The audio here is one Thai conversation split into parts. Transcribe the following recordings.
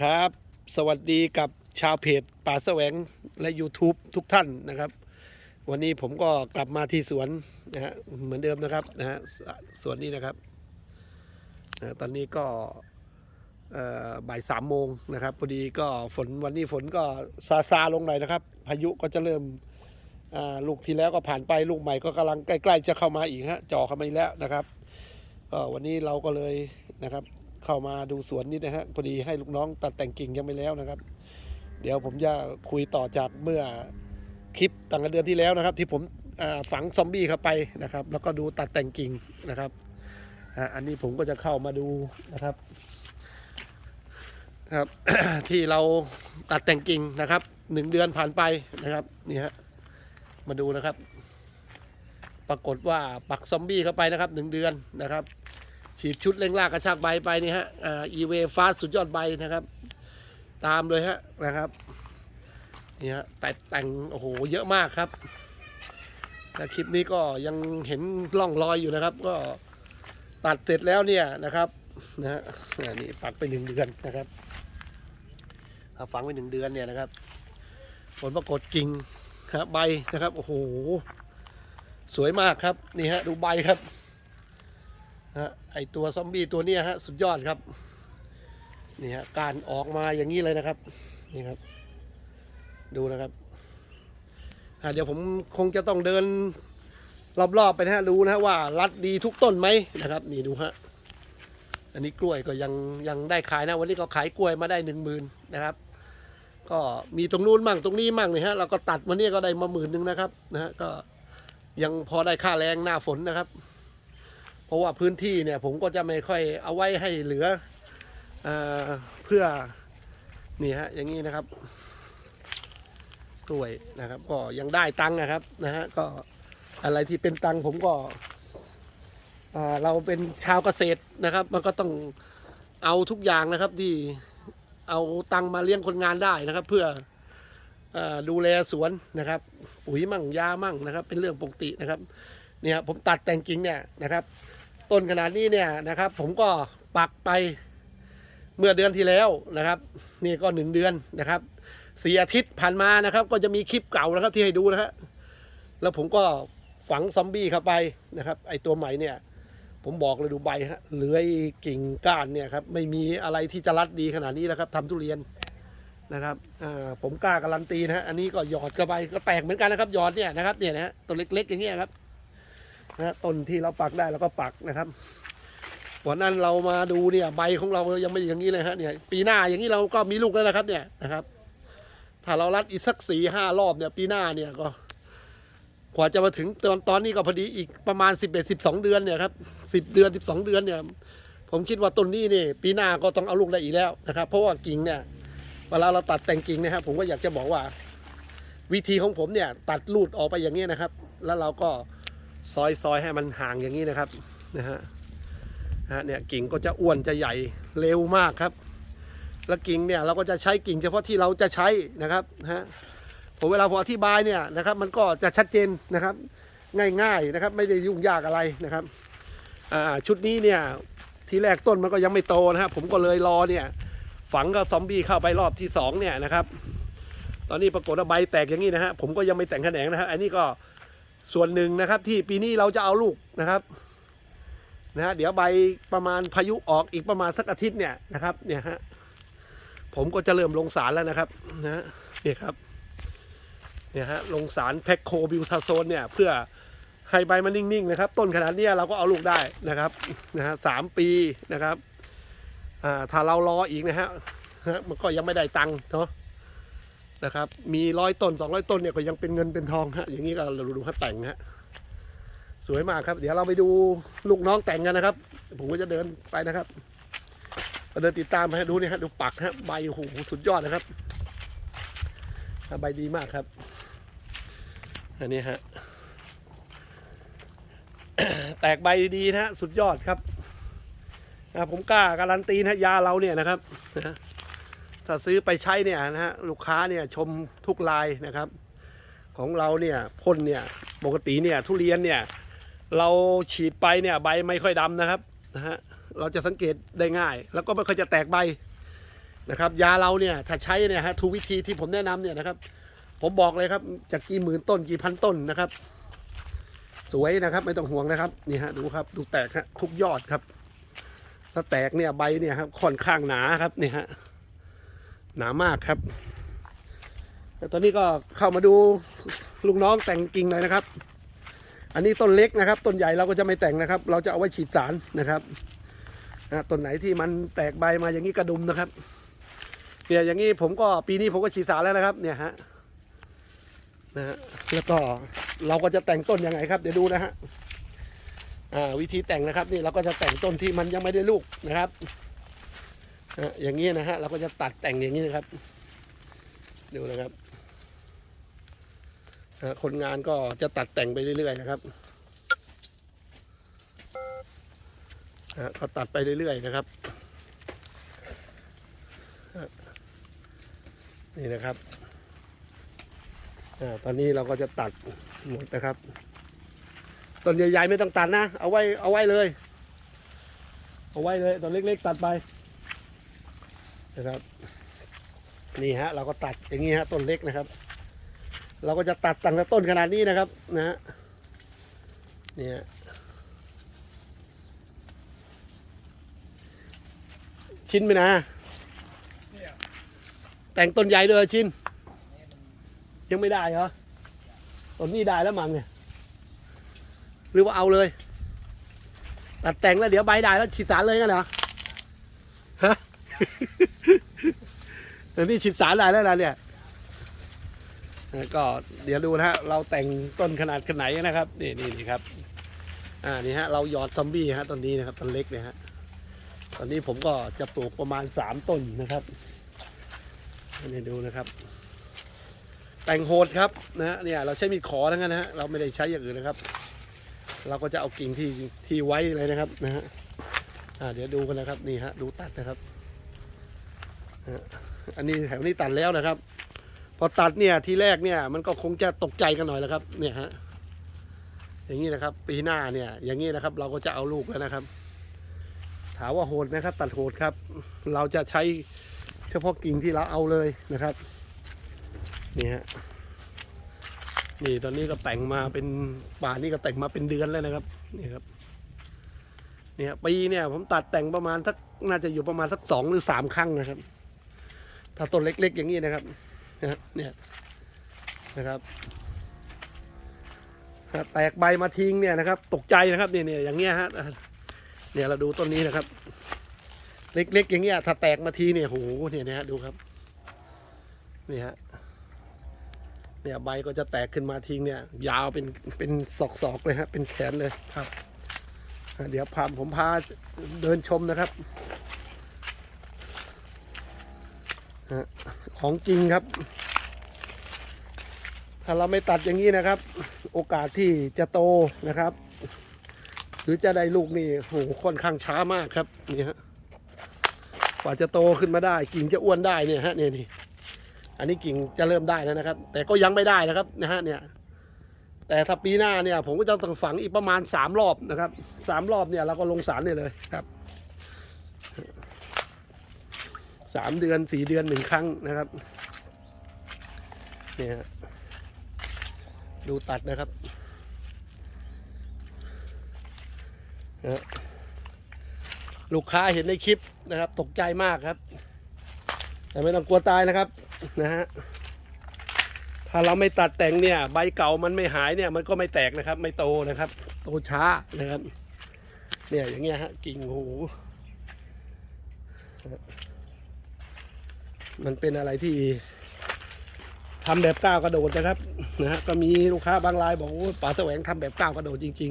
ครับ สวัสดีกับชาวเพจป่าแสวงและ YouTube ทุกท่านนะครับ วันนี้ผมก็กลับมาที่สวนนะฮะเหมือนเดิมนะครับนะฮะสวนนี้นะครับนะตอนนี้ก็บ่ายสามโมงนะครับพอดีก็ฝนวันนี้ฝนก็ซาซาลงหน่อยนะครับ พายุก็จะเริ่มลูกที่แล้วก็ผ่านไปลูกใหม่ก็กำลังใกล้ ๆ จะเข้ามาอีกฮะจ่อเข้ามาอีกแล้วนะครับก็วันนี้เราก็เลยนะครับ เข้ามาดูสวนนิดนะฮะพอดีให้ลูกน้องตัดแต่งกิ่งยังไม่แล้วนะครับ เดี๋ยวผมจะคุยต่อจากเมื่อคลิปตั้งแต่เดือนที่แล้วนะครับ ที่ผมฝังซอมบี้เข้าไปนะครับ แล้วก็ดูตัดแต่งกิ่งนะครับอันนี้ผมก็จะเข้ามาดูนะครับ ครับ ที่เราตัดแต่งกิ่งนะครับหนึ่งเดือนผ่านไปนะครับนี่ฮะมาดูนะครับ ปรากฏว่าปักซอมบี้เข้าไปนะครับหนึ่งเดือนนะครับ ฉีดชุดเร่งรากกระชากใบไปนี่ฮะอ่าอีเวฟาสุดยอดใบนะครับ ตามเลยฮะนะครับนี่ฮะแต่แต่งโอ้โหเยอะมากครับแต่คลิปนี้ก็ยังเห็นร่องรอยอยู่นะครับ ก็ตัดเสร็จแล้วเนี่ยนะครับนะฮะนี่ปักไปหนึ่งเดือนนะครับเอาฝังไปหนึ่งเดือนเนี่ยนะครับ ผลปรากฏกิ่งครับใบนะครับโอ้โหสวยมากครับนี่ฮะดูใบครับ ฮะไอตัวซอมบี้ตัวนี้ฮะสุดยอดครับนี่ฮะการออกมาอย่างนี้เลยนะครับนี่ครับ ดูนะครับอะเดี๋ยวผมคงจะต้องเดินรอบๆไปนะฮะดูนะฮะว่ารัดดีทุกต้นไหมนะครับ นี่ดูฮะอันนี้กล้วยก็ยังยังได้ขายนะ วันนี้ก็ขายกล้วยมาได้หนึ่งหมื่นนะครับ ก็มีตรงนู้นมั่งตรงนี้มั่งนี่ฮะเราก็ตัดมาเนี่ยก็ได้มาหมื่นหนึ่งนะครับนะฮะก็ยังพอได้ค่าแรงหน้าฝนนะครับ ราะว่าพื้นที่เนี่ยผมก็จะไม่ค่อยเอาไว้ให้เหลือเอเพื่อนี่ฮะอย่างนี้นะครับกล้วยนะครับ ก็ยังได้ตังค์นะครับนะฮะก็อะไรที่เป็นตังค์ผมก็เราเป็นชาวเกษตรนะครับ มันก็ต้องเอาทุกอย่างนะครับที่เอาตังค์มาเลี้ยงคนงานได้นะครับ เพื่อเออดูแลสวนนะครับ ปุ๋ยมั่งยามั่งนะครับ เป็นเรื่องปกตินะครับเนี่ยผมตัดแต่งกิ่งเนี่ยนะครับ ต้นขนาดนี้เนี่ยนะครับ ผมก็ปักไปเมื่อเดือนที่แล้วนะครับ นี่ก็หนึ่งเดือนนะครับสี่อาทิตย์ผ่านมานะครับ ก็จะมีคลิปเก่านะครับที่ให้ดูนะฮะแล้วผมก็ฝังซอมบี้เข้าไปนะครับ ไอตัวใหม่เนี่ย ผมบอกเลยดูใบฮะเลื้อยกิ่งก้านเนี่ยครับไม่มีอะไรที่จะรัดดีขนาดนี้แล้วครับทำทุเรียนนะครับผมกล้าการันตีนะฮะอันนี้ก็หยอดเข้าไปก็แตกเหมือนกันนะครับหยอดเนี่ยนะครับเนี่ยนะฮะตัวเล็กๆอย่างเงี้ยครับ นะฮะต้นที่เราปักได้เราก็ปักนะครับวันนั้นเรามาดูเนี่ยใบของเรายังไม่อย่างนี้เลยฮะเนี่ยปีหน้าอย่างนี้เราก็มีลูกแล้วนะครับ เนี่ยนะครับ ถ้าเรารัดอีกสักสี่ห้ารอบเนี่ย ปีหน้าเนี่ยก็กว่าจะมาถึงตอนตอนนี้ก็พอดีอีกประมาณสิบเอ็ดสิบสองเดือนเนี่ยครับสิบเดือนสิบสองเดือนเนี่ย ผมคิดว่าต้นนี้นี่ปีหน้าก็ต้องเอาลูกได้อีกแล้วนะครับ เพราะว่ากิ่งเนี่ย เวลาเราตัดแต่งกิ่งนะครับผมก็อยากจะบอกว่า วิธีของผมเนี่ย ตัดลูดออกไปอย่างนี้นะครับ แล้วเราก็ ซอยซอยให้มันห่างอย่างนี้นะครับนะฮะฮะเนี่ยกิ่งก็จะอ้วนจะใหญ่เร็วมากครับแล้วกิ่งเนี่ยเราก็จะใช้กิ่งเฉพาะที่เราจะใช้นะครับฮะผมเวลาผมอธิบายเนี่ยนะครับ มันก็จะชัดเจนนะครับ ง่ายๆนะครับ ไม่ได้ยุ่งยากอะไรนะครับอ่าชุดนี้เนี่ยทีแรกต้นมันก็ยังไม่โตนะครับผมก็เลยรอเนี่ย ฝังกับซอมบี้เข้าไปรอบที่สองเนี่ยนะครับ ตอนนี้ปรากฏว่าใบแตกอย่างนี้นะฮะผมก็ยังไม่แต่งแขนงนะฮะอันนี้ก็ ส่วนหนึ่งนะครับ ที่ปีนี้เราจะเอาลูกนะครับนะฮะเดี๋ยวใบประมาณพายุออกอีกประมาณสักอาทิตย์เนี่ยนะครับ เนี่ยฮะผมก็จะเริ่มลงสารแล้วนะครับนะเนี่ยครับเนี่ยฮะลงสารแพคโคบิวทาโซนเนี่ยเพื่อให้ใบมันนิ่งๆนะครับ ต้นขนาดนี้เราก็เอาลูกได้นะครับนะฮะสามปีนะครับอ่าถ้าเรารออีกนะฮะฮะมันก็ยังไม่ได้ตังค์เนาะ นะครับ มีร้อยต้นสองร้อยต้นเนี่ยก็ยังเป็นเงินเป็นทองฮะอย่างนี้ก็เราดูครับแต่งฮะสวยมากครับ เดี๋ยวเราไปดูลูกน้องแต่งกันนะครับ ผมก็จะเดินไปนะครับเราเดินติดตามให้ดูนี่ฮะดูปักฮะใบโอ้โหสุดยอดนะครับใบดีมากครับ อันนี้ฮะแตกใบดีนะฮะสุดยอดครับนะผมกล้าการันตีนะยาเราเนี่ยนะครับนะ ถ้าซื้อไปใช้เนี่ยนะฮะลูกค้าเนี่ยชมทุกลายนะครับ ของเราเนี่ยพ่นเนี่ยปกติเนี่ยทุเรียนเนี่ยเราฉีดไปเนี่ยใบไม่ค่อยดำนะครับนะฮะเราจะสังเกตได้ง่าย แล้วก็ไม่ค่อยจะแตกใบนะครับ ยาเราเนี่ยถ้าใช้เนี่ยฮะทุกวิธีที่ผมแนะนำเนี่ยนะครับ ผมบอกเลยครับจากกี่หมื่นต้นกี่พันต้นนะครับ สวยนะครับไม่ต้องห่วงนะครับนี่ฮะดูครับดูแตกฮะทุกยอดครับ ถ้าแตกเนี่ยใบเนี่ยครับค่อนข้างหนาครับนี่ฮะ หนามากครับแล้วตอนนี้ก็เข้ามาดูลูกน้องแต่งกิ่งเลยนะครับ อันนี้ต้นเล็กนะครับ ต้นใหญ่เราก็จะไม่แต่งนะครับ เราจะเอาไว้ฉีดสารนะครับนะต้นไหนที่มันแตกใบมาอย่างนี้กระดุมนะครับเนี่ยอย่างนี้ผมก็ปีนี้ผมก็ฉีดสารแล้วนะครับ เนี่ยฮะนะฮะแล้วก็เราก็จะแต่งต้นยังไงครับ เดี๋ยวดูนะฮะอ่าวิธีแต่งนะครับ นี่เราก็จะแต่งต้นที่มันยังไม่ได้ลูกนะครับ อย่างนี้นะฮะเราก็จะตัดแต่งอย่างนี้นะครับ ดูนะครับคนงานก็จะตัดแต่งไปเรื่อยๆนะครับก็ตัดไปเรื่อยๆนะครับ นี่นะครับอตอนนี้เราก็จะตัดหมดนะครับ ต้นใหญ่ๆไม่ต้องตัดนะ เอาไว้เอาไว้เลย เอาไว้เลยต้นเล็ก ๆ ตัดไป นะครับ นี่ฮะ เราก็ตัดอย่างนี้ฮะต้นเล็กนะครับ เราก็จะตัดตั้งแต่ต้นขนาดนี้นะครับนะฮะเนี่ยชิ้นไปนะ แต่งต้นใหญ่เลยชิ้น ยังไม่ได้เหรอต้นนี้ได้แล้วมั้งเนี่ยหรือว่าเอาเลย ตัดแต่งแล้วเดี๋ยวใบได้แล้วฉีดสารเลยกันเหรอ ฮะเดี๋ยนี้ฉีดสารได้แล้วนะเนี่ยก็เดี๋ยวดูนะฮะเราแต่งต้นขนาดขนาดไหนนะครับนี่นี่นี่ครับ อ่านี่ฮะเราหยอดซอมบี้ฮะต้นนี้นะครับต้นเล็กเนี่ยฮะตอนนี้ผมก็จะปลูกประมาณสามต้นนะครับนี่ดูนะครับ แต่งโหดครับนะฮะเนี่ยเราใช้มีดขอทั้งนั้นนะฮะเราไม่ได้ใช้อย่างอื่นนะครับ เราก็จะเอากิ่งที่ที่ไว้เลยนะครับนะฮะอ่าเดี๋ยวดูกันนะครับนี่ฮะดูตัดนะครับ อันนี้แถวนี้ตัดแล้วนะครับ พอตัดเนี่ยทีแรกเนี่ยมันก็คงจะตกใจกันหน่อยแล้วครับ เนี่ยฮะอย่างนี้นะครับ ปีหน้าเนี่ย อย่างนี้นะครับ เราก็จะเอาลูกแล้วนะครับ ถามว่าโหดนะครับ ตัดโหดครับ เราจะใช้เฉพาะกิ่งที่เราเอาเลยนะครับนี่ฮะนี่ตอนนี้ก็แต่งมาเป็นป่านี่ก็แต่งมาเป็นเดือนแล้วนะครับนี่ครับเนี่ยปีเนี่ยผมตัดแต่งประมาณสักน่าจะอยู่ประมาณสักสองหรือสามครั้งนะครับ ถ้าต้นเล็ก ๆ อย่างนี้นะครับนะฮะเนี่ยนะครับถ้าแตกใบมาทิ้งเนี่ยนะครับ ตกใจนะครับเนี่ยเนี่ยอย่างเงี้ยฮะเนี่ยเราดูต้นนี้นะครับ เล็ก ๆ อย่างเงี้ยถ้าแตกมาทีเนี่ยโหเนี่ยนะฮะดูครับนี่ฮะเนี่ยใบก็จะแตกขึ้นมาทิ้งเนี่ย ยาวเป็นเป็นศอกๆเลยฮะเป็นแขนเลยครับอะเดี๋ยวพาผมพาเดินชมนะครับ ของจริงครับ ถ้าเราไม่ตัดอย่างนี้นะครับ โอกาสที่จะโตนะครับ หรือจะได้ลูกนี่โหค่อนข้างช้ามากครับนี่ฮะกว่าจะโตขึ้นมาได้ กิ่งจะอ้วนได้เนี่ยฮะเนี่ยนี่อันนี้กิ่งจะเริ่มได้แล้วนะครับ แต่ก็ยังไม่ได้นะครับนะฮะเนี่ยแต่ถ้าปีหน้าเนี่ย ผมก็จะต้องฝังอีกประมาณสามรอบนะครับสามรอบเนี่ยเราก็ลงสารเลยครับ สามเดือนสี่เดือนหนึ่งครั้งนะครับเนี่ยฮะดูตัดนะครับนะลูกค้าเห็นในคลิปนะครับ ตกใจมากครับ แต่ไม่ต้องกลัวตายนะครับนะฮะถ้าเราไม่ตัดแต่งเนี่ย ใบเก่ามันไม่หายเนี่ย มันก็ไม่แตกนะครับ ไม่โตนะครับ โตช้านะครับ เนี่ยอย่างเงี้ยฮะกิ่งโอ้โห มันเป็นอะไรที่ทำแบบก้าวกระโดดนะครับนะฮะก็มีลูกค้าบางรายบอกว่าป๋าแสวงทำแบบก้าวกระโดดจริง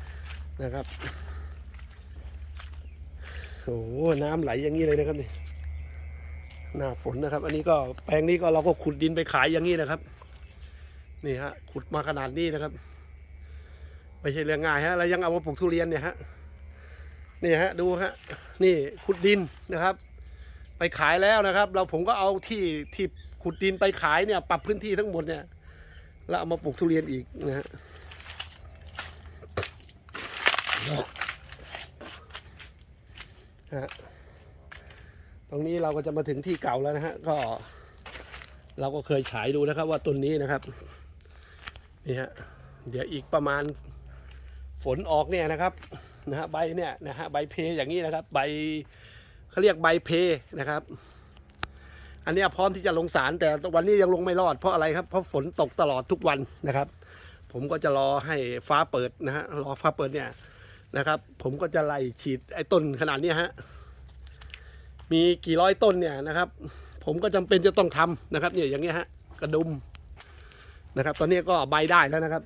ๆนะครับโอ้โหน้ำไหลอย่างนี้เลยนะครับนี่หน้าฝนนะครับ อันนี้ก็แปลงนี้ก็เราก็ขุดดินไปขายอย่างนี้นะครับ นี่ฮะขุดมาขนาดนี้นะครับไม่ใช่เรื่องง่ายฮะแล้วยังเอามาปลูกทุเรียนเนี่ยฮะนี่ฮะดูฮะนี่ขุดดินนะครับ ไปขายแล้วนะครับ เราผมก็เอาที่ที่ขุดดินไปขายเนี่ยปรับพื้นที่ทั้งหมดเนี่ยแล้วเอามาปลูกทุเรียนอีกนะฮะฮะตรงนี้เราก็จะมาถึงที่เก่าแล้วนะฮะก็ เราก็เคยฉายดูนะครับ ว่าต้นนี้นะครับนี่ฮะเดี๋ยวอีกประมาณฝนออกเนี่ยนะครับนะฮะใบเนี่ยนะฮะใบเพอย่างนี้นะครับ ใบ เขาเรียกใบเพนะครับ อันนี้พร้อมที่จะลงสารแต่วันนี้ยังลงไม่รอดเพราะอะไรครับเพราะฝนตกตลอดทุกวันนะครับ ผมก็จะรอให้ฟ้าเปิดนะฮะรอฟ้าเปิดเนี่ยนะครับ ผมก็จะไล่ฉีดไอ้ต้นขนาดนี้ฮะมีกี่ร้อยต้นเนี่ยนะครับ ผมก็จำเป็นจะต้องทำนะครับเนี่ยอย่างเงี้ยฮะกระดุมนะครับ ตอนนี้ก็ใบได้แล้วนะครับ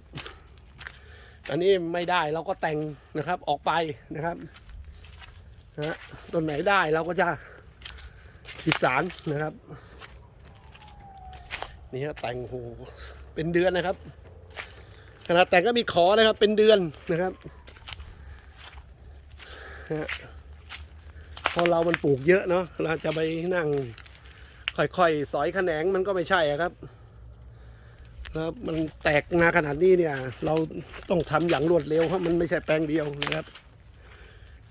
อันนี้ไม่ได้เราก็แต่งนะครับออกไปนะครับ นะต้นไหนได้เราก็จะฉีดสารนะครับ นี่ฮะแต่งโหเป็นเดือนนะครับ ขนาดแต่งก็มีขอนะครับ เป็นเดือนนะครับพอเรามันปลูกเยอะเนาะเราจะไปนั่งค่อยๆ สอยแขนงมันก็ไม่ใช่ครับแล้วมันแตกมาขนาดนี้เนี่ย เราต้องทำอย่างรวดเร็วเพราะมันไม่ใช่แปลงเดียวนะครับ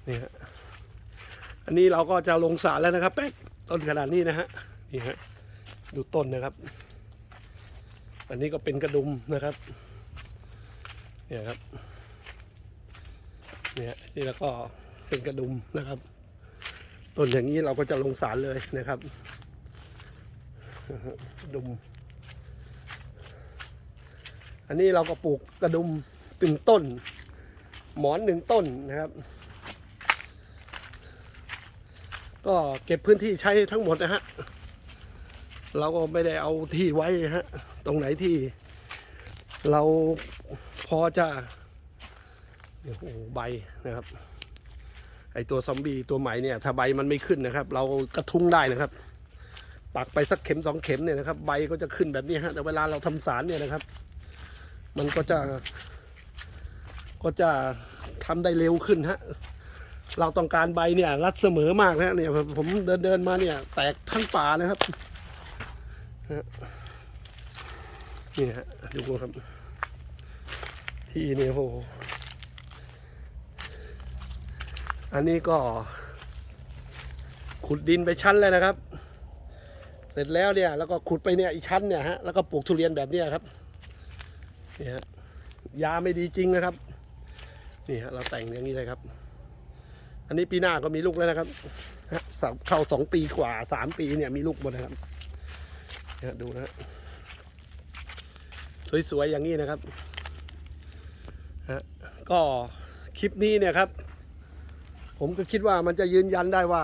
นี่ฮะ อันนี้เราก็จะลงสารแล้วนะครับแป๊กต้นขนาดนี้นะฮะนี่ฮะดูต้นนะครับ อันนี้ก็เป็นกระดุมนะครับเนี่ยครับเนี่ยนี่แล้วก็เป็นกระดุมนะครับต้นอย่างนี้เราก็จะลงสารเลยนะครับดุม อันนี้เราก็ปลูกกระดุมตึงต้น หมอนหนึ่งต้นนะครับ ก็เก็บพื้นที่ใช้ทั้งหมดนะฮะ เราก็ไม่ได้เอาที่ไว้ฮะ ตรงไหนที่เราพอจะโอ้โหใบนะครับ ไอตัวซอมบี้ตัวใหม่เนี่ย ถ้าใบมันไม่ขึ้นนะครับ เรากระทุ้งได้นะครับ ปักไปสักเข็มสองเข็มเนี่ยนะครับ ใบก็จะขึ้นแบบนี้ฮะ แต่เวลาเราทำสารเนี่ยนะครับ มันก็จะ ก็จะทำได้เร็วขึ้นฮะ เราต้องการใบเนี่ย รัดเสมอมากนะเนี่ยผมเดินเดินมาเนี่ย แตกทั้งป่านะครับนี่ฮะดูครับ ที่นี่โอ้โหอันนี้ก็ ขุดดินไปชั้นเลยนะครับ เสร็จแล้วเนี่ย แล้วก็ขุดไปเนี่ยอีกชั้นเนี่ยฮะแล้วก็ปลูกทุเรียนแบบนี้ครับนี่ฮะยาไม่ดีจริงนะครับ นี่ฮะเราแต่งอย่างนี้เลยครับ อันนี้ปีหน้าก็มีลูกแล้วนะครับเข้าสองปีกว่าสามปีเนี่ยมีลูกหมดนะครับเนี่ยดูนะฮะสวยๆอย่างนี้นะครับฮะก็คลิปนี้เนี่ยครับ ผมก็คิดว่ามันจะยืนยันได้ว่า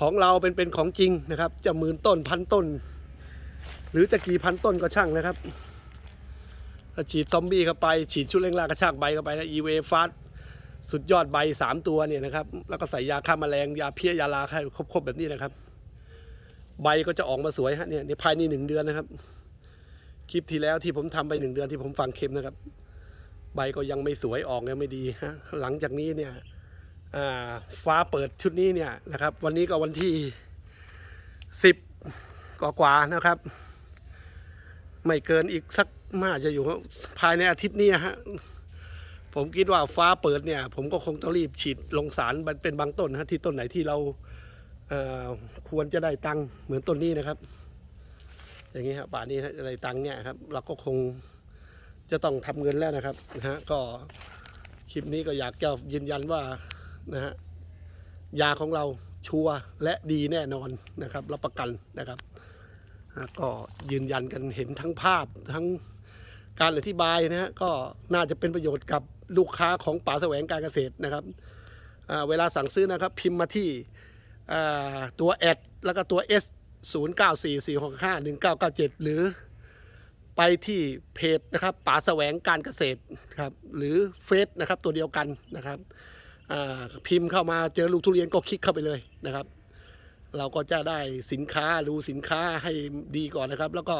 ของเราเป็นเป็นของจริงนะครับ จะหมื่นต้นพันต้น หรือจะกี่พันต้นก็ช่างนะครับถ้าฉีดซอมบี้เข้าไป ฉีดชุดเร่งรากกระชากใบเข้าไปนะอีเวฟาส สุดยอดใบสามตัวเนี่ยนะครับ แล้วก็ใส่ยาฆ่าแมลงยาเพี้ยยาลาให้ครบๆแบบนี้นะครับ ใบก็จะออกมาสวยฮะเนี่ยในภายในหนึ่งเดือนนะครับ คลิปที่แล้วที่ผมทำไปหนึ่งเดือนที่ผมฟังเข็มนะครับ ใบก็ยังไม่สวยออกยังไม่ดีฮะหลังจากนี้เนี่ยฟ้าเปิดชุดนี้เนี่ยนะครับ วันนี้ก็วันที่สิบกว่าๆนะครับ ไม่เกินอีกสักมาจะอยู่ภายในอาทิตย์นี้ฮะ ผมคิดว่าฟ้าเปิดเนี่ย ผมก็คงต้องรีบฉีดลงสารเป็นบางต้นฮะที่ต้นไหนที่เราเควรจะได้ตังค์เหมือนต้นนี้นะครับ อย่างนี้ครับป่านี้จะได้ตังค์เนี่ยครับ เราก็คงจะต้องทำเงินแล้วนะครับนะฮะก็คลิปนี้ก็อยากจะยืนยันว่านะฮะยาของเราชัวร์และดีแน่นอนนะครับรับประกันนะครับก็ยืนยันกันเห็นทั้งภาพทั้งการอธิบายนะฮะก็น่าจะเป็นประโยชน์กับ ลูกค้าของป่าแสวงการเกษตรนะครับเวลาสั่งซื้อนะครับพิมพ์มาที่ตัวแอดแล้วก็ตัว S 0 9 4 4 6 5 1 9 9 7 หรือไปที่เพจนะครับป่าแสวงการเกษตรครับหรือเฟซนะครับตัวเดียวกันนะครับพิมพ์เข้ามาเจอลูกทุเรียนก็คลิกเข้าไปเลยนะครับ เราก็จะได้สินค้าดูสินค้าให้ดีก่อนนะครับ แล้วก็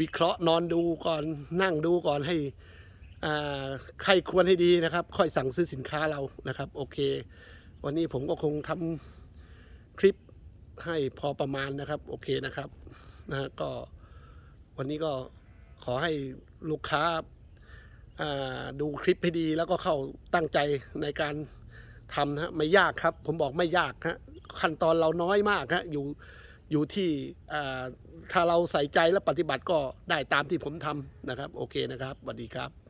วิเคราะห์นอนดูก่อนนั่งดูก่อนให้ ใครควรให้ดีนะครับ ค่อยสั่งซื้อสินค้าเรานะครับ โอเค วันนี้ผมก็คงทำคลิปให้พอประมาณนะครับ โอเคนะครับนะก็วันนี้ก็ขอให้ลูกค้าดูคลิปให้ดีแล้วก็เข้าตั้งใจในการทำนะไม่ยากครับ ผมบอกไม่ยากฮะขั้นตอนเราน้อยมากฮะอยู่อยู่ที่ถ้าเราใส่ใจและปฏิบัติก็ได้ตามที่ผมทำนะครับ โอเคนะครับสวัสดีครับ